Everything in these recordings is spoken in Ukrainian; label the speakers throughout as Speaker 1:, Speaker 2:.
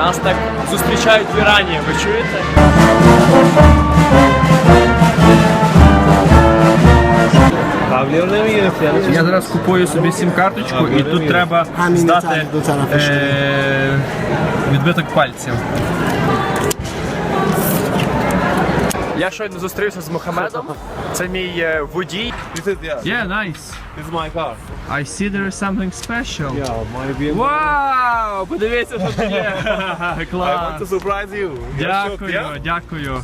Speaker 1: Нас так зустрічають в Ірані, ви чуєте?
Speaker 2: Я зараз купую собі сім-карточку і тут треба здати е, відбиток пальців.
Speaker 1: Я щойно зустрівся з Мохамедом. Це мій е, водій.
Speaker 2: Yeah, nice.
Speaker 3: This is my car.
Speaker 2: I see there is something special.
Speaker 3: Yeah, my BMW.
Speaker 1: Вау! Подивіться, що тут є.
Speaker 3: I want
Speaker 1: Клас.
Speaker 3: to surprise you. You're shocked,
Speaker 2: Дякую,
Speaker 3: yeah?
Speaker 2: дякую.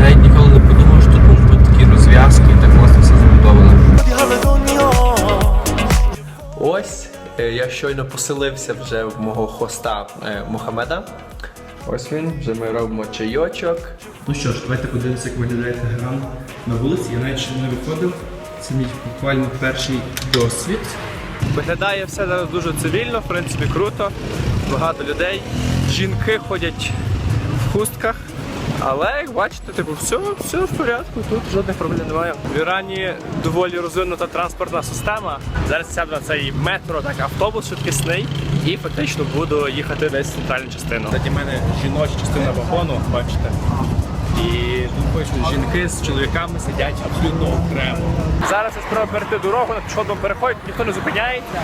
Speaker 4: Навіть ніколи не подумав, що тут можуть бути такі розв'язки і так класно все збудовано. Ось е, я щойно поселився вже в мого хоста е, Мохамеда. Ось він, вже ми робимо чайочок.
Speaker 2: Ну що ж, давайте подивимося, як виглядає Тегеран на вулиці. Я навіть ще не виходив. Це мій буквально перший досвід.
Speaker 1: Виглядає все зараз дуже цивільно, в принципі, круто. Багато людей. Жінки ходять в хустках. Але як бачите, типу, все, все в порядку, тут жодних проблем немає. В Ірані доволі розвинута транспортна система. Зараз сяду на цей метро, так автобус швидкісний, і фактично буду їхати десь в центральну частину.
Speaker 2: В мене жіноча частина вагону, бачите. І тут бачу, жінки з чоловіками сидять абсолютно окремо.
Speaker 1: Зараз я спробую перейти дорогу на пішохідному переході, ніхто не зупиняється.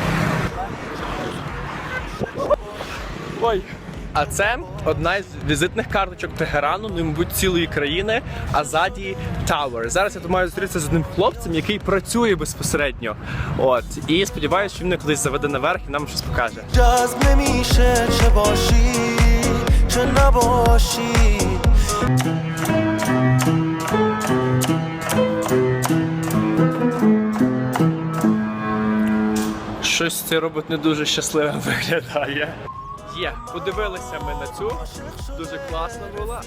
Speaker 1: Ой. А це одна з візитних карточок Тегерану, ну мабуть, цілої країни. Азаді Тауер. Зараз я тут маю зустрітися з одним хлопцем, який працює безпосередньо. От і сподіваюся, що він колись заведе наверх і нам щось покаже. Щось це робот не дуже щасливим виглядає є. Подивилися ми на цю. Дуже класна була.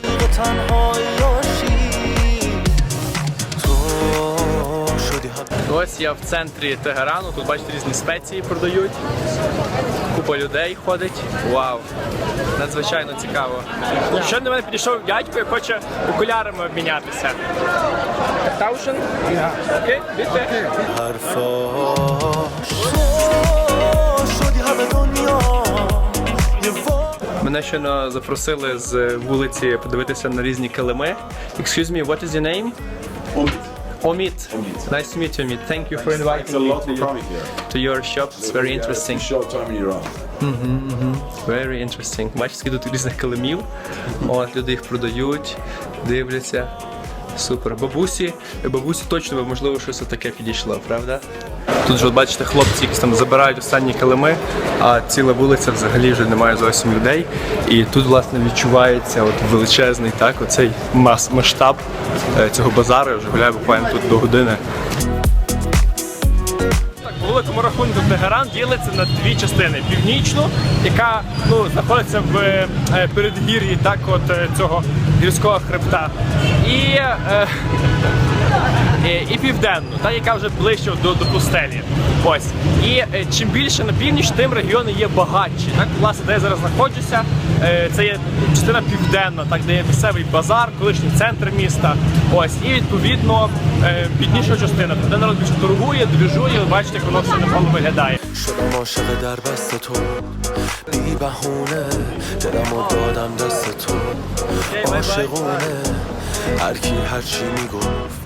Speaker 1: Ось я в центрі Тегерану. Тут бачите, різні спеції продають. Купа людей ходить. Вау! Надзвичайно цікаво. Ну, що до мене підійшов дядько і хоче окулярами обмінятися. Таушен? Окей,
Speaker 5: бійте.
Speaker 1: Мене запросили з вулиці подивитися на різні килими. Excuse me, what is your name? Omid. Nice to meet you, Omid. Thank you for inviting
Speaker 6: a
Speaker 1: me
Speaker 6: lot
Speaker 1: to
Speaker 6: for
Speaker 1: your,
Speaker 6: coming here.
Speaker 1: to your shop. It's very interesting.
Speaker 6: Short time in Iran.
Speaker 1: Very interesting. Бачите, скільки тут різних килимів. От люди їх продають, дивляться. Супер. Бабусі, бабусі точно би, можливо щось таке підійшло, правда? Тут же бачите, хлопці якісь там забирають останні килими, а ціла вулиця взагалі вже немає зовсім людей. І тут, власне, відчувається от величезний так, оцей мас масштаб е, цього базару. Я вже гуляю буквально тут до години. Так, великому рахунку Тегеран ділиться на дві частини: північну, яка ну знаходиться в е, передгір'ї так, от е, цього гірського хребта, і, і, і південну, та яка вже ближче до, до пустелі. Ось і е, чим більше на північ, тим регіони є багатші. Так, власне, де я зараз знаходжуся, е, це є частина південна, так де є місцевий базар, колишній центр міста. Ось і відповідно е, бідніша частина, де народ більше торгує, двіжує. Бачите, як воно все навколо виглядає.
Speaker 5: شدم عاشق در بست تو بی بهونه دلم و دادم دست تو عاشقونه هر کی هر چی میگفت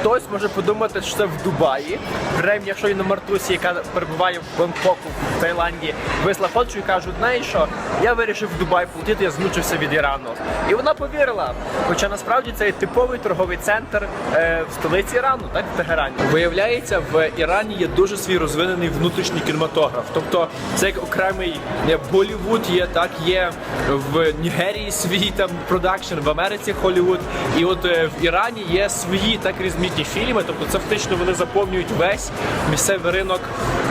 Speaker 1: Хтось може подумати, що це в Дубаї. Принаймні, якщо і на Мартусі, яка перебуває в Бангкоку, в Таїланді, висла фоточку і кажуть, знаєш що, я вирішив в Дубай полетіти, я змучився від Ірану. І вона повірила. Хоча насправді це типовий торговий центр е, в столиці Ірану, так в Тегерані. Виявляється, в Ірані є дуже свій розвинений внутрішній кінематограф. Тобто це як окремий е, Болівуд є, так є в Нігерії свій там продакшн, в Америці Холлівуд. І от е, в Ірані є свої так різмітні фільми. Тобто це фактично вони заповнюють весь місцевий ринок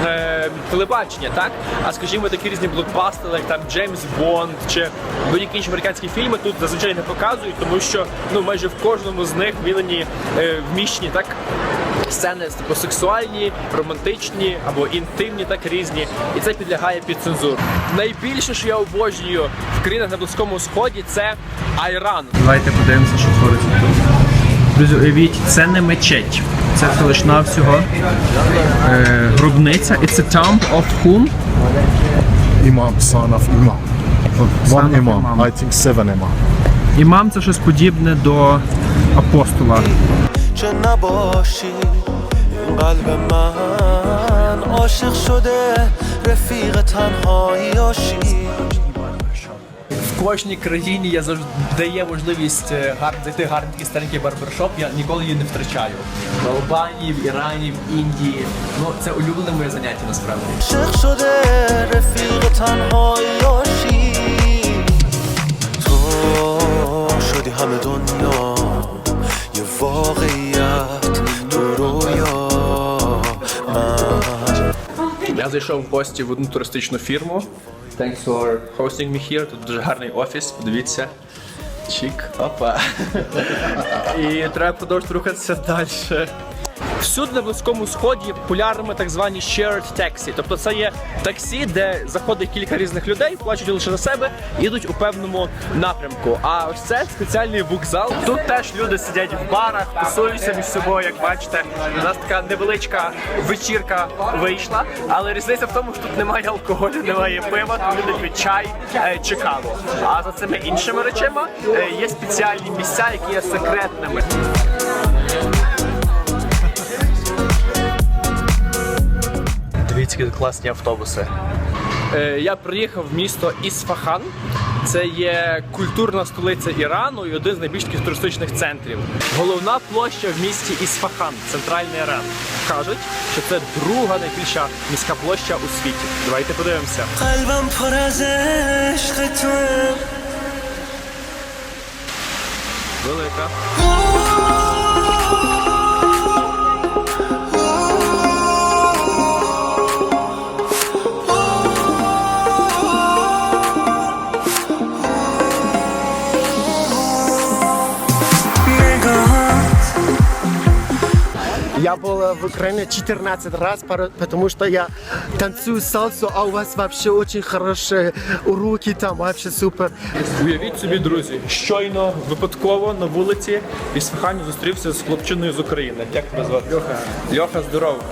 Speaker 1: е, телебачення, так? А скажімо, такі різні блокбастери, як там Джеймс Бонд чи будь-які інші американські фільми тут зазвичай не показують, тому що ну майже в кожному з них вілені е, вміщені так сцени типу, сексуальні, романтичні або інтимні, так різні, і це підлягає під цензуру. Найбільше, що я обожнюю в країнах на Близькому Сході, це Айран.
Speaker 2: Давайте подивимося, що твориться. Друзі, уявіть, це не мечеть. Це лише навсього е, гробниця. It's a tomb of whom?
Speaker 7: Imam, son of Imam.
Speaker 8: One
Speaker 7: Son of
Speaker 8: imam.
Speaker 7: imam.
Speaker 8: I think seven imam.
Speaker 7: Імам це щось подібне до апостола.
Speaker 5: چه نباشی این قلب من عاشق شده رفیق تنهاییاشی
Speaker 1: В кожній країні я завжди дає можливість е, гар, зайти в гарний такий старенький барбершоп. Я ніколи її не втрачаю. В Албанії, в Ірані, в Індії. Ну це улюблене моє заняття насправді.
Speaker 5: عاشق شده رفیق تنهاییاشی تو شدی همه دنیا یه واقعیت تو رویا من
Speaker 1: Я зайшов в гості в одну туристичну фірму. Thanks for hosting me here. Тут дуже гарний офіс. Подивіться. Чік. Опа. І треба продовжувати рухатися далі. Всюди на близькому сході популярними так звані shared taxi. Тобто це є таксі, де заходить кілька різних людей, плачуть лише за себе і йдуть у певному напрямку. А ось це спеціальний вокзал. Тут теж люди сидять в барах, тусуються між собою, як бачите. У нас така невеличка вечірка вийшла, але різниця в тому, що тут немає алкоголю, немає пива, тут люди п'ють чай е, чи каву. А за цими іншими речами е, є спеціальні місця, які є секретними. такі класні автобуси. Е, я приїхав в місто Ісфахан. Це є культурна столиця Ірану і один з найбільш туристичних центрів. Головна площа в місті Ісфахан, центральний Іран. Кажуть, що це друга найбільша міська площа у світі. Давайте подивимося. Велика.
Speaker 2: в Украине 14 раз, потому что я танцую сальсу, а у вас вообще очень хорошие уроки, там вообще супер.
Speaker 7: Уявіть собі, друзі, щойно випадково на вулиці і Сфахані зустрівся з хлопчиною з України. Як тебе звати? Льоха. Льоха, здоров!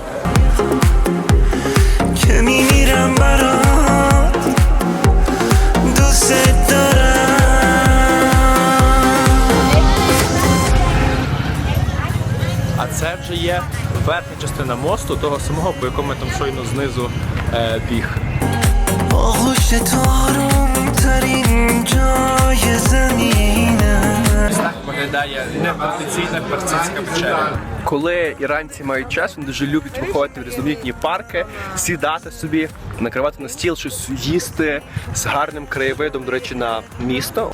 Speaker 7: А це вже є верхня частина мосту, того самого, по якому я там щойно знизу е, біг. Ось виглядає нетрадиційна персидська вечеря.
Speaker 1: Коли іранці мають час, вони дуже люблять виходити в різноманітні парки, сідати собі, накривати на стіл, щось їсти з гарним краєвидом, до речі, на місто.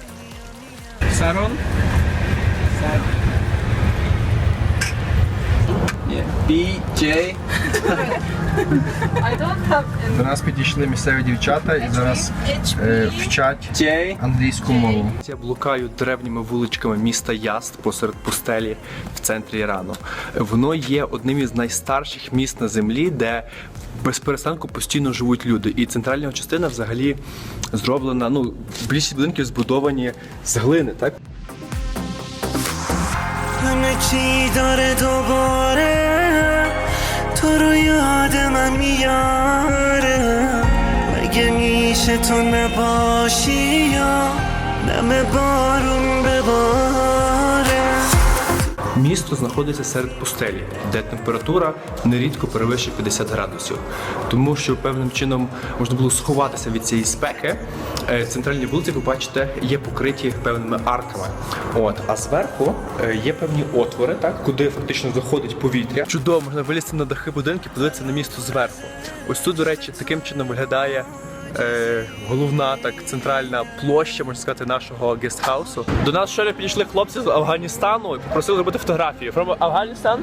Speaker 7: Сарон. Сарон.
Speaker 1: BJ.
Speaker 7: До нас підійшли місцеві дівчата і зараз е, вчать англійську мову.
Speaker 1: Я блукаю древніми вуличками міста Яст посеред пустелі в центрі Ірану. Воно є одним із найстарших міст на землі, де без перестанку постійно живуть люди. І центральна частина взагалі зроблена. Ну, більшість будинків збудовані з глини, так?
Speaker 5: Вночі даре добре. تو رو یاد من میاره. مگه میشه تو نباشی یا دم بارون بباره
Speaker 1: Місто знаходиться серед пустелі, де температура нерідко перевищує 50 градусів. Тому що певним чином можна було сховатися від цієї спеки. Е, Центральні вулиці, ви бачите, є покриті певними арками. От, а зверху е, є певні отвори, так, куди фактично заходить повітря. Чудово, можна вилізти на дахи будинків, подивитися на місто зверху. Ось тут, до речі, таким чином виглядає е, головна так центральна площа, можна сказати, нашого гестхаусу. До нас щойно підійшли хлопці з Афганістану і попросили зробити фотографію. From Афганістан?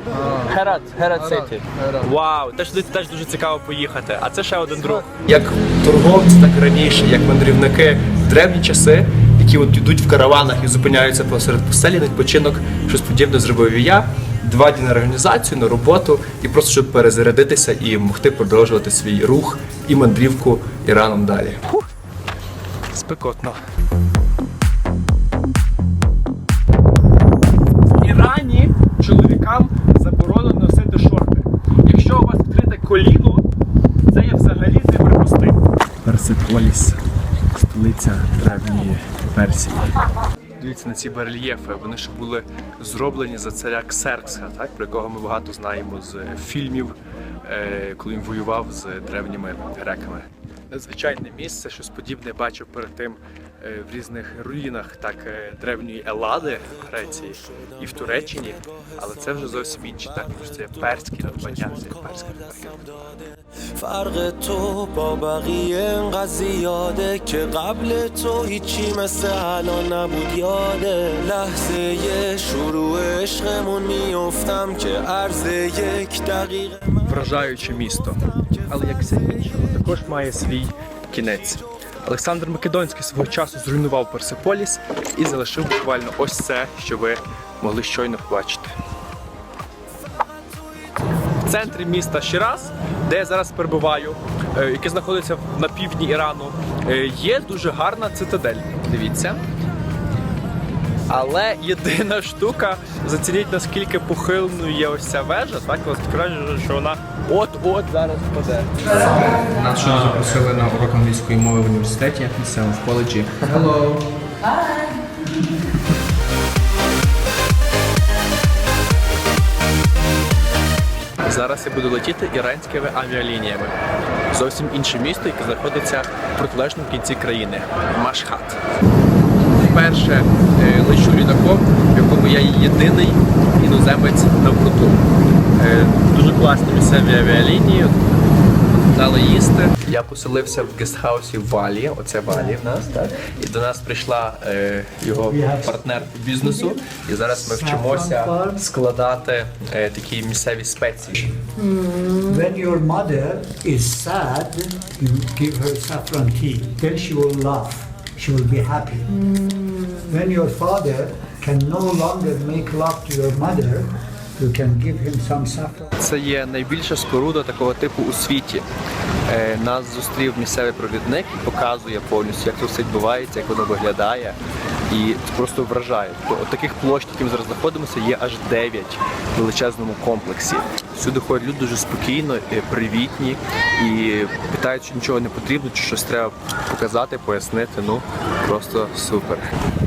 Speaker 1: Херат, Херат Сіті. Вау, теж туди теж дуже цікаво поїхати. А це ще один друг. Як торговці, так і раніше, як мандрівники в древні часи, які от йдуть в караванах і зупиняються посеред пустелі на відпочинок, щось подібне зробив і я. Два дні на організацію, на роботу і просто щоб перезарядитися і могти продовжувати свій рух і мандрівку Іраном далі. Спекотно.
Speaker 7: В Ірані чоловікам заборонено носити шорти. Якщо у вас відкрите коліно, це є взагалі неприпустимо.
Speaker 8: Persepolis.
Speaker 7: столиця древньої Персії.
Speaker 1: Дивіться на ці барельєфи. Вони ж були зроблені за царя Ксеркса, так про якого ми багато знаємо з фільмів, е, коли він воював з древніми греками. Надзвичайне місце, щось подібне бачив перед тим е, в різних руїнах так е, древньої Елади в Греції і в Туреччині, але це вже зовсім інше, так це перські надбання, це перська архітектура.
Speaker 5: فرق تو با بقیه انقدر زیاده که قبل تو هیچی مثل الان نبود یاده لحظه شروع عشقمون میفتم که عرض یک دقیقه
Speaker 1: вражаюче місто. Але як все інше, воно також має свій кінець. Олександр Македонський свого часу зруйнував Персеполіс і залишив буквально ось це, що ви могли щойно побачити. В центрі міста Шіраз, де я зараз перебуваю, е, яке знаходиться на півдні Ірану, е, є дуже гарна цитадель. Дивіться. Але єдина штука, зацініть наскільки похилною є ось ця вежа, так от каже, що вона от-от зараз впаде.
Speaker 8: Нас запросили на урок англійської мови в університеті місцевому в коледжі. Hello!
Speaker 1: Зараз я буду летіти іранськими авіалініями. Зовсім інше місто, яке знаходиться в протилежному кінці країни Машхат. Вперше е, лечу літаком, в якому я єдиний іноземець на борту. Е, дуже класні місцеві авіалінії. Дали їсти. Я поселився в гестхаусі Валі. Оце Валі в нас, так? І до нас прийшла е, його партнер по бізнесу. І зараз ми вчимося складати е, такі місцеві спеції.
Speaker 9: When your mother is sad, you give her saffron tea. Then she will laugh. She will be happy. When your father can no longer make love to your mother, you can give him some saffron.
Speaker 1: Це є найбільша споруда такого типу у світі. Е, Нас зустрів місцевий провідник і показує повністю, як це все відбувається, як воно виглядає. І це просто вражає. Тобто От таких площ, які ми зараз знаходимося, є аж 9 в величезному комплексі. Сюди ходять люди дуже спокійно, е, привітні і питають, чи нічого не потрібно, чи щось треба показати, пояснити. Ну просто супер.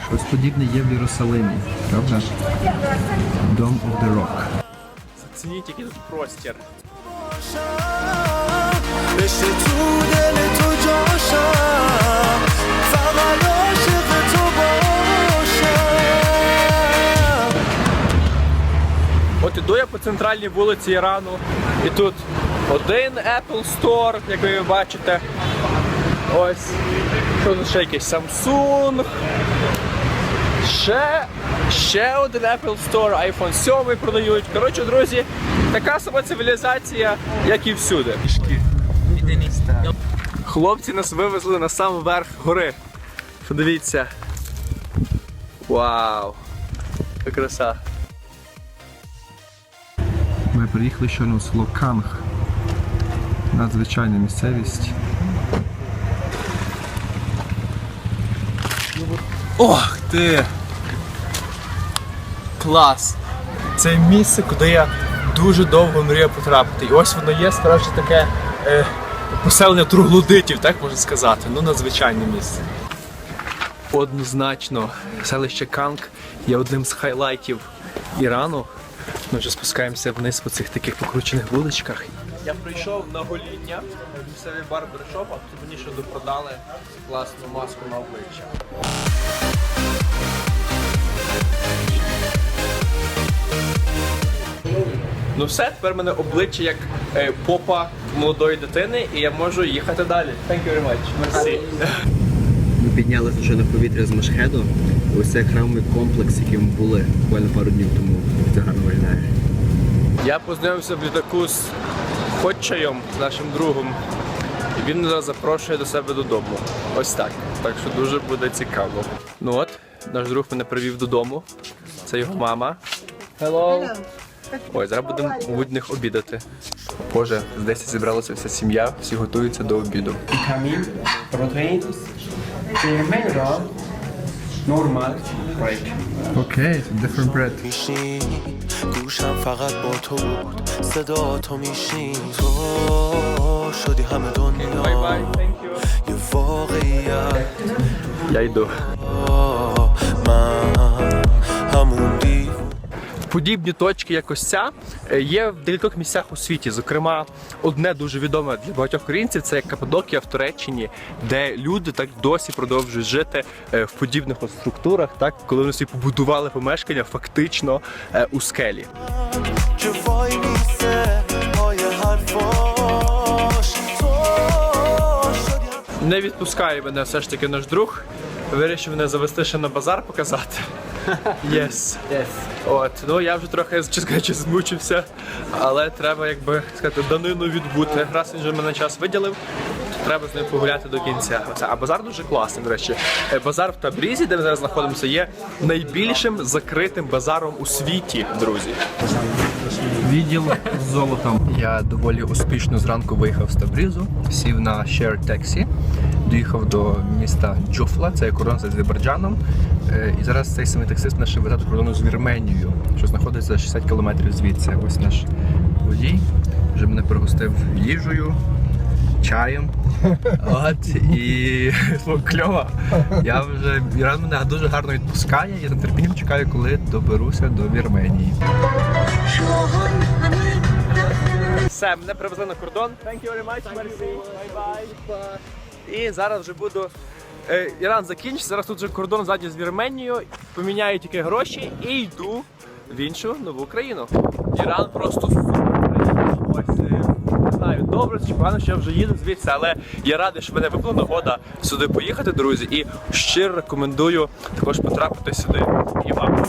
Speaker 8: Щось подібне є в Єрусалимі, правда? Dome of the Rock.
Speaker 1: Зацініть, який тут простір. От іду я по центральній вулиці Ірану, і тут один Apple Store, як ви бачите. Ось. Що тут ще якийсь Samsung. Ще, ще один Apple Store, iPhone 7 продають. Коротше, друзі, така сама цивілізація, як і всюди. Хлопці нас вивезли на сам верх гори. Подивіться. Вау! Яка краса.
Speaker 8: Ми приїхали щойно в село Канг. Надзвичайна місцевість.
Speaker 7: Ох ти! Клас! Це місце, куди я дуже довго мріяв потрапити. І ось воно є справді таке е, поселення труглодитів, так можна сказати. Ну, надзвичайне місце.
Speaker 1: Однозначно, селище Канг є одним з хайлайтів Ірану. Ми вже спускаємося вниз по цих таких покручених вуличках. Я прийшов на гоління в місцевий барбершоп, а тут мені ще допродали класну маску на обличчя. Ну все, тепер в мене обличчя як е, попа молодої дитини, і я можу їхати далі. Thank you very much. Merci.
Speaker 10: Ми піднялися вже на повітря з Машхеду. Ось цей храмовий комплекс, який ми були буквально пару днів тому. Це гарно виглядає.
Speaker 1: Я познайомився в літаку з Хотчаєм, з нашим другом. І він нас запрошує до себе додому. Ось так. Так що дуже буде цікаво. Ну от, наш друг мене привів додому. Це його мама. Hello. Ой, зараз будемо мабуть, в них обідати. Боже, здається, зібралася вся сім'я, всі готуються до обіду.
Speaker 11: Камін, протеїн, це мейро, Normal.
Speaker 12: break.
Speaker 11: Okay, it's a different bread.
Speaker 5: میشین گوشم فقط با تو بود صدا تو میشین تو شدی همه دنیا یه واقعیت
Speaker 1: Я йду.
Speaker 5: من همون دیو
Speaker 1: Подібні точки, як ось ця, е, є в декількох місцях у світі. Зокрема, одне дуже відоме для багатьох українців це Кападокія в Туреччині, де люди так досі продовжують жити е, в подібних структурах, так коли вони собі побудували помешкання фактично е, у скелі. Не відпускає мене все ж таки наш друг. Вирішив мене завести ще на базар показати. Yes. yes. От, ну я вже трохи, чесно кажучи, змучився, але треба, якби сказати, данину відбути. Раз він вже мене час виділив, то треба з ним погуляти до кінця. А базар дуже класний, до речі. Е, Базар в Табрізі, де ми зараз знаходимося, є найбільшим закритим базаром у світі, друзі.
Speaker 11: Відділ з золотом.
Speaker 13: Я доволі успішно зранку виїхав з Табрізу, сів на shared taxi, доїхав до міста Джуфла, це є кордон з Азербайджаном. Е, І зараз цей самий таксист нас ще веде до кордону з Вірменією, що знаходиться за 60 кілометрів звідси. Ось наш водій вже мене пригостив їжею, чаєм. От і кльово. Я вже Іран мене дуже гарно відпускає. Я з нетерпінням чекаю, коли доберуся до Вірменії.
Speaker 1: Все, мене привезли на кордон. Thank you very much. Bye-bye. І зараз вже буду. Е, Іран закінчиться. Зараз тут вже кордон ззаді з Вірменією. Поміняю тільки гроші і йду в іншу нову країну. Іран просто Ось, е, не знаю, добре чи погано, що я вже їду звідси, але я радий, що мене випала нагода сюди поїхати, друзі, і щиро рекомендую також потрапити сюди і вам.